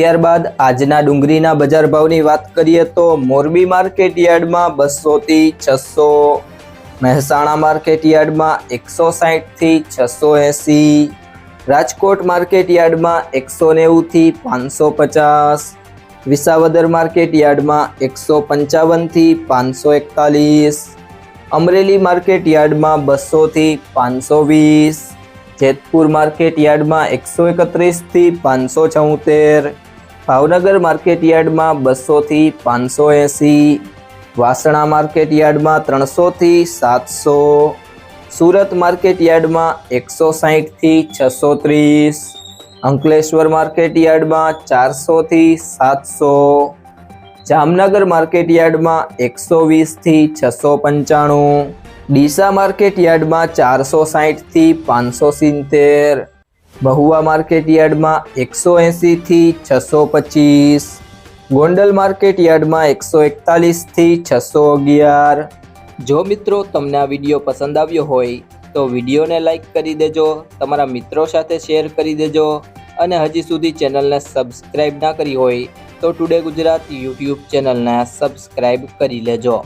ત્યારબાદ આજના ડુંગળીના બજાર ભાવની વાત કરીએ તો મોરબી માર્કેટ યાર્ડમાં બસોથી છસો, મહેસાણા માર્કેટ યાર્ડમાં એકસો સાહીઠથી છસો એંસી, રાજકોટ માર્કેટ યાર્ડમાં એકસો નેવુંથી પાંચસો પચાસ, વિસાવદર માર્કેટ યાર્ડમાં એકસો પંચાવનથી પાંચસો એકતાલીસ, અમરેલી માર્કેટ યાર્ડમાં બસોથી પાંચસો વીસ, જેતપુર માર્કેટ યાર્ડમાં એકસો એકત્રીસથી પાંચસો છોતેર ભાવનગર માર્કેટ યાર્ડમાં બસોથી પાંચસો એંસી, વાસણા માર્કેટ યાર્ડમાં ત્રણસોથી સાતસો, સુરત માર્કેટ યાર્ડમાં એકસો સાહીઠથી છસો ત્રીસ, અંકલેશ્વર માર્કેટ યાર્ડમાં ચારસોથી સાતસો, જામનગર માર્કેટ યાર્ડમાં એકસો વીસથી છસો પંચાણું, ડીસા માર્કેટ યાર્ડમાં ચારસો સાહીઠથી પાંચસો સિત્તેર બહુવા માર્કેટ યાર્ડમાં એકસો એંસીથી છસો પચીસ. ગોંડલ માર્કેટ યાર્ડમાં એકસો એકતાલીસથી છસો અગિયાર. જો મિત્રો તમને આ વીડિયો પસંદ આવ્યો હોય, તો વિડીયોને લાઇક કરી દેજો, તમારા મિત્રો સાથે શેર કરી દેજો અને હજી સુધી ચેનલને સબસ્ક્રાઈબ ના કરી હોય, તો ટુડે ગુજરાત યુટ્યુબ ચેનલને સબસ્ક્રાઈબ કરી લેજો.